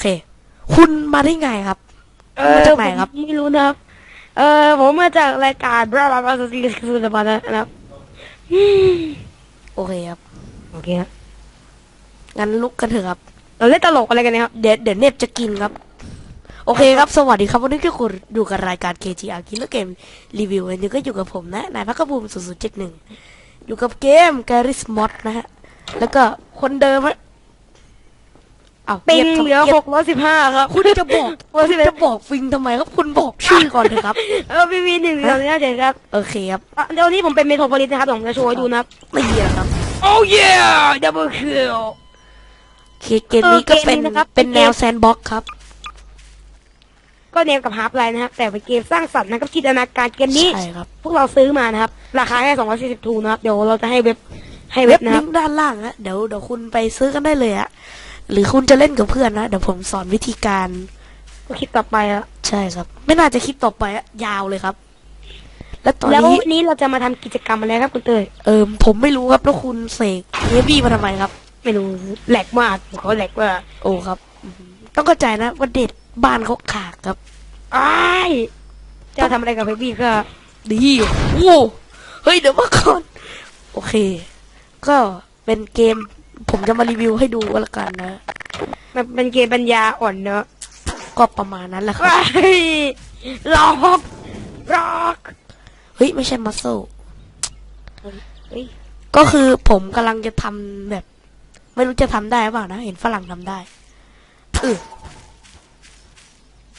เค คุณมาได้ไงครับ เออมาจากไหนครับ ผมไม่รู้นะครับ เออผมมาจากรายการบราบราบราซีคือสปานะครับอืมโอเคครับ โอเคครับงั้นลุกกันเถอะครับ เราเล่นตลกอะไรกันเนะครับ เดี๋ยวเดี๋ยวเนบจะกินครับ โอเคครับ สวัสดีครับ วันนี้ก็คุณอยู่กับรายการ KGR กินแล้วเกมรีวิววันนี้ก็อยู่กับผมนะ นายพักกบูม0071อยู่กับเกม Garry's Mod นะฮะ แล้วก็คนเดิมฮะ อ้าวปิงงียบครับเหลืองียบหกร้อยสิบห้าครับ คุณจะบอกคุณจะบอกฟิงทำไมครับ คุณบอกชื่อก่อนเถอะครับ เออพีวีหนึ่งเดียวนี่เจ๋งครับ โอเคครับอะเดี๋ยวนี้ผมเป็นเมโทรโพลิสนะครับผมจะโชว์ให้ดูนะครับไม่เยอะครับ โอ้ยดับเบิลคิลเคเกมนี้ก็เป็นเออเกมนี้นะครับเป็นแนวเป็นเกมแซนด์บ็อกครับ ก็เนมกับฮาร์ปไลน์นะครับ แต่เป็นเกมสร้างสรรค์นะครับจินตนาการเกมนี้ใช่ครับ พวกเราซื้อมานะครับ ราคาแค่สองร้อยสี่สิบทูนะครับ เดี๋ยวเราจะให้เว็บให้เว็เว็บบนะคลิรับงก์ด้านล่างฮะเดี๋ยวเดี๋ยวคุณไปซื้อกันได้เลยฮะ หรือคุณจะเล่นกับเพื่อนนะ เดี๋ยวผมสอนวิธีการก็คลิปต่อไปอะใช่ครับ ไม่น่าจะคลิปต่อไปอะยาวเลยครับ และตอนแล้วนี้วันนี้เราจะมาทำกิจกรรมอะไรครับคุณเตยเออผมไม่รู้ครับแล้วคุณเสกเฮฟวี่มาทำไมครับ ไม่รู้แหลกมากเขาแหลกว่าโอ้ครับอืมต้องเข้าใจนะว่าเด็ดบ้านเขาขากครับ อ้ายจะทำอะไรกับเบบี้ก็ ดีโอ้เฮ้ยเดี๋ยวมาก่อน โอเค ก็เป็นเกม ผมจะมารีวิวให้ดูก็แล้วกันนะ มันเป็นเกมปัญญาอ่อนเนอะก็ประมาณนั้นแหละครับว้ายล็อกล็อกเฮ้ยไม่ใช่มัสเซลเฮ้ยก็คือผมกำลังจะทำแบบ ไม่รู้จะทำได้หรือเปล่านะ เห็นฝรั่งทำได้เออ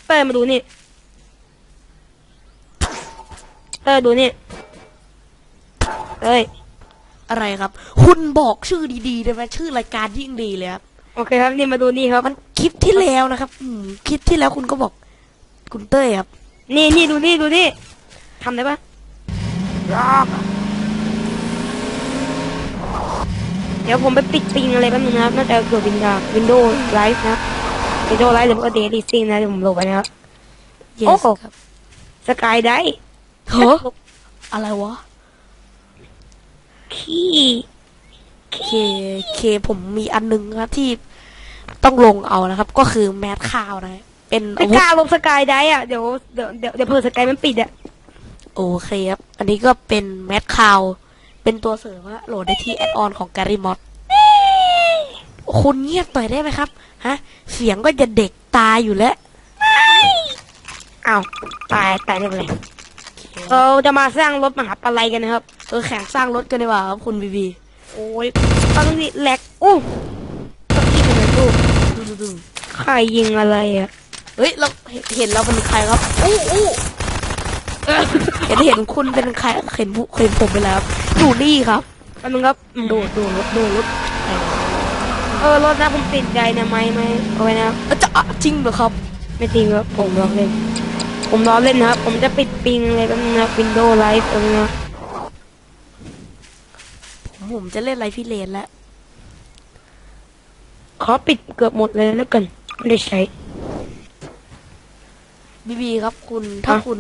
เตยมาดูนี่เตยดูนี่เอ้ย อะไรครับ คุณบอกชื่อดีๆได้ไหมชื่อรายการยิ่งดีเลยครับโอเคครับนี่มาดูนี่ครับมันคลิปที่แล้วนะครับ อืมคลิปที่แล้วคุณก็บอก คุณเต้ยครับ นี่นี่ดูนี่ดูนี่ทำได้ปะล็อกเดี๋ยวผมไปปิดปิงอะไรแป๊บนึงนะครับน่าจะเกิดวินดาวินโดว์ไลฟ์นะวินโดว์ไลฟ์หรือว่าเดลิซิงนะเดี๋ยวผมโหลดไปนะครับ yes โอ้โห ครับสกายได้ เฮ้ออะไรวะ ขี้เคเคผมมีอันหนึงครับที่ต้องลงเอานะครับ ก็คือแมสคาวนะเป็นไม่อาวุกธล้าลงสกายได้อะเดี๋ยวเดี๋ยวเดี๋ยวเดี๋ยวเพิ่สกายมันปิดอะโอเคครับ อันนี้ก็เป็นแมสคาวเป็นตัวเสริมว่าโหลดได้ที่แอดออนของการีมอดคุณเงียบหน่อยได้ไหมครับ ฮะ เสียงก็จะเด็กตายอยู่แล้วอ้าวตายตายได้เลยเราจะมาสร้างรถมหาปลัยกันนะครับ เออแข่งสร้างรถกันดีกว่าครับคุณบีบีโอ้ยตอนนี้แหลกอู้ตะกี้เป็นไงตู้ดูดูดูใครยิงอะไรอะเฮ้ยเราเห็นเห็นเราเป็นใครครับอู้อู้เห็นเห็นคุณเป็นใครเห็นผู้เห็นผมไปแล้วครับอยู่นี่ครับแป๊บนึงครับอืมดูดูรถดูรถเออรถนะผมติดใจนะไม่ไม่เอาไว้นะครับเอ้าจะอะจริงเหรอครับ ไม่จริงครับผมล้อเล่น ผมล้อเล่นนะครับ ผมจะปิดปิงอะไรแป๊บนึงนะวินโดว์ไลฟ์เออนะ ผมผมจะเล่นไรพี่เลนแล้ว ขอปิดเกือบหมดเลยแล้วกันไม่ได้ใช้บีบีครับคุณถ้าฮะคุณ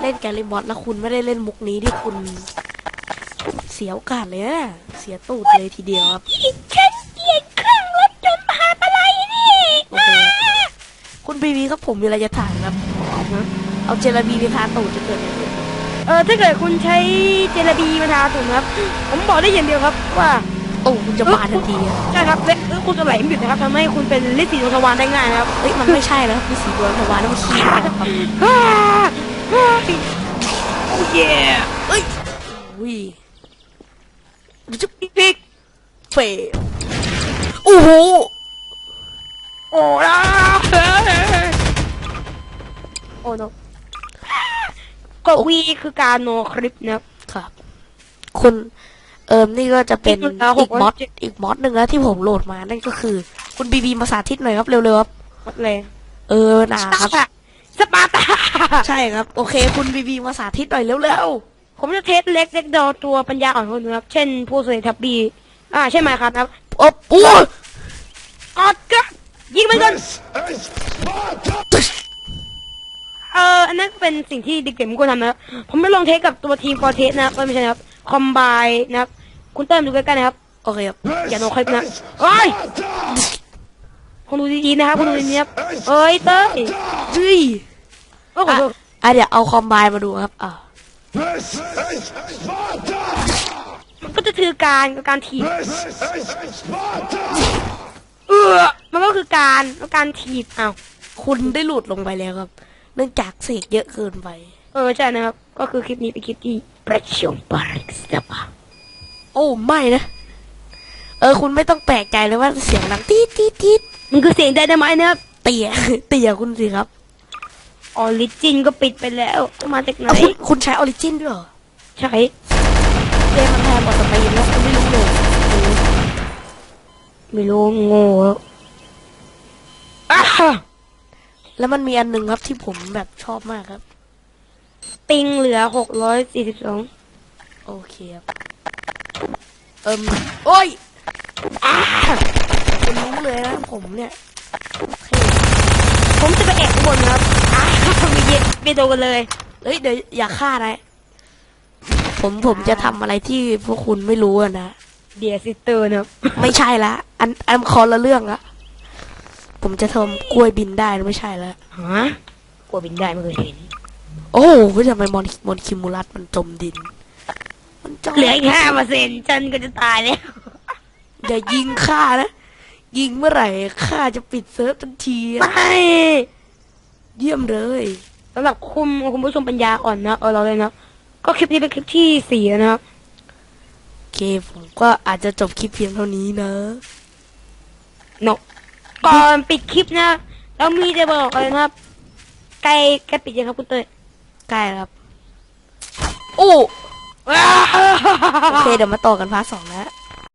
เล่นแกลิมอสแล้วคุณไม่ได้เล่นมุกนี้ที่คุณ เสียโอกาสเลยนะเสียตูดเลยทีเดียวครับฉันเกลียดเครื่องรถจนมหาอะไรนี่โอเคครับคุณบีบีครับผมมีอะไรจะถามครับ เอาเจลาบีไปทาตูดจะเกิดอะไรขึ้น เออถ้าเกิดคุณใช้เจลาบีมาทาถุงครับ ผมบอกได้อย่างเดียวครับว่าโอ้คุณจะบานทันทีอะใช่ครับและเออคุณจะไหลไม่หยุดนะครับทำให้คุณเป็นลิสีดวงทวารได้ง่ายนะครับเฮ้ยมันไม่ใช่แล้วครับมีสีดวงทวารแล้วมันขี้มากครับฮ่าฮ่าโอ้เย่เอ้ยอุ้ยมันจะปิกเฟะโอ้โหโอ้ล่ะโอ้โน ก็วีคือการโนคลิปนะครับครับ คุณเอิมนี่ก็จะเป็นนี่คืออีกมอด607อีกมอดหนึ่งนะที่ผมโหลดมานั่นก็คือ คุณบีบีมาสาธิตหน่อยครับเร็วๆครับหมดเลยเออนะครับสปาร์ตาใช่ครับ โอเค คุณบีบีมาสาธิตหน่อยเร็วผมจะเทสเล็กเล็กดอตัวปัญญาอ่อนคนหนึงครับ เช่นผู้เสยทับบีอ่าใช่ไหมครับครับๆโอ้โอ้กอดก็ยิงไปก่อน This is Sparta! เอออันนั้นเป็นสิ่งที่เด็กๆมันควรทำนะครับผมไม่ลองเทสกับตัวทีมฟอร์เทสนะครับเอ้ยไม่ใช่นะครับคอมไบนะครับ คุณเต้ยมาดูใกล้ๆนะครับโอเคครับ This Yeah, no, hype na- is Ay! Sparta! คุณดูดีๆนะครับคุณดูดีๆครับเอ้ยเต้ยเฮ้ยโอ้โหอะอะเดี๋ยวเอาคอมไบน์มาดูครับอ่า This is Sparta! มันก็จะคือการการถีบ This is Sparta! เออมันก็คือการการถีบอ้าวคุณได้หลุดลงไปแล้วครับเนื่องจากเสกเยอะเกินไป เออใช่นะครับ ก็คือคลิปนี้เป็นคลิปที่ประชมปาริกสตาปาโอ้ไม่นะ เออ คุณไม่ต้องแปลกใจเลยว่าเสียงดังตีดตีดตีดมันคือเสียงไดนาไมต์นะครับ เตี่ยเตี่ยคุณสิครับ ออริจินก็ปิดไปแล้ว มาจากไหนเอาคุณคุณใช้ออริจินด้วยเหรอ ใช่เกมมันแพงกว่าสเปนแล้วคุณไม่รู้เลยไม่รู้โง่แล้วอ้า แล้วมันมีอันหนึ่งครับที่ผมแบบชอบมากครับ ปิงเหลือหกร้อยสี่สิบสองโอเคครับ เอิมโอ้ยอ่าคุณรู้เลยนะผมเนี่ยเท่ผมจะไปแอบข้างบนนะครับอ้าไม่เย็นไม่โดนกันเลย เฮ้ยเดี๋ยวอย่าฆ่านะ ผมผมจะทำอะไรที่พวกคุณไม่รู้อะนะ เดียซิสเตอร์นะครับไม่ใช่ละ อันอันคอละเรื่องละ ผมจะทำกล้วยบินได้นะไม่ใช่ละฮะกลัวบินได้ไม่เคยเห็น โอ้ไม่ทำไมมอนมอนคิมูลัสมันจมดิน มันจมเหลืออีกห้าเปอร์เซ็นต์ฉันก็จะตายแล้ว อย่ายิงข้านะ ยิงเมื่อไหร่ข้าจะปิดเซิร์ฟทันทีอะไม่เยี่ยมเลยสำหรับคุณคุณผู้ชมปัญญาอ่อนนะเออเราเลยนะก็คลิปนี้เป็นคลิปที่สี่แล้วนะครับโอเคผมก็อาจจะจบคลิปเพียงเท่านี้นะเนาะ ก่อนปิดคลิปนะเรามีจะบอกเลยนะครับใกล้ใกล้ปิดยังครับคุณเต้ยใกล้แล้วครับโอ้โอเคเดี๋ยวมาต่อกันพาร์ทสองนะ